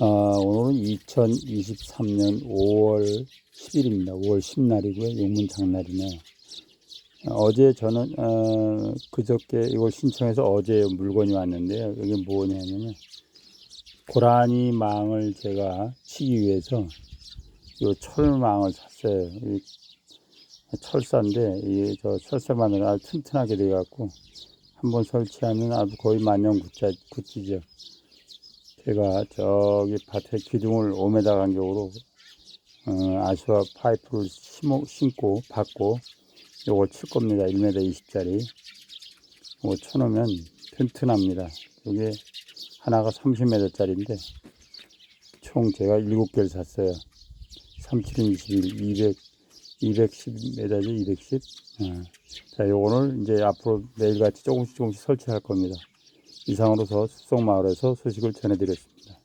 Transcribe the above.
아, 오늘은 2023년 5월 10일입니다. 5월 10날이고요. 용문 장날이네요. 어제 저는 어, 그저께 이걸 신청해서 어제 물건이 왔는데요. 이게 뭐냐면요. 고라니 망을 제가 치기 위해서 요 철망을 샀어요. 이 철사인데 이게 저 철사만으로 아주 튼튼하게 돼 갖고 한번 설치하면 아주 거의 만년 굿자, 굿지죠. 제가 저기 밭에 기둥을 5m 간격으로 어, 아시아 파이프를 심어, 심고 받고 요걸 칠 겁니다. 1m 20짜리. 이거 쳐놓으면 튼튼합니다. 이게 하나가 30m짜리인데 총 제가 7개를 샀어요. 37은 21, 200, 210m죠, 210. 어. 자, 요거를 이제 앞으로 매일같이 조금씩 조금씩 설치할 겁니다. 이상으로서 숙성마을에서 소식을 전해드렸습니다.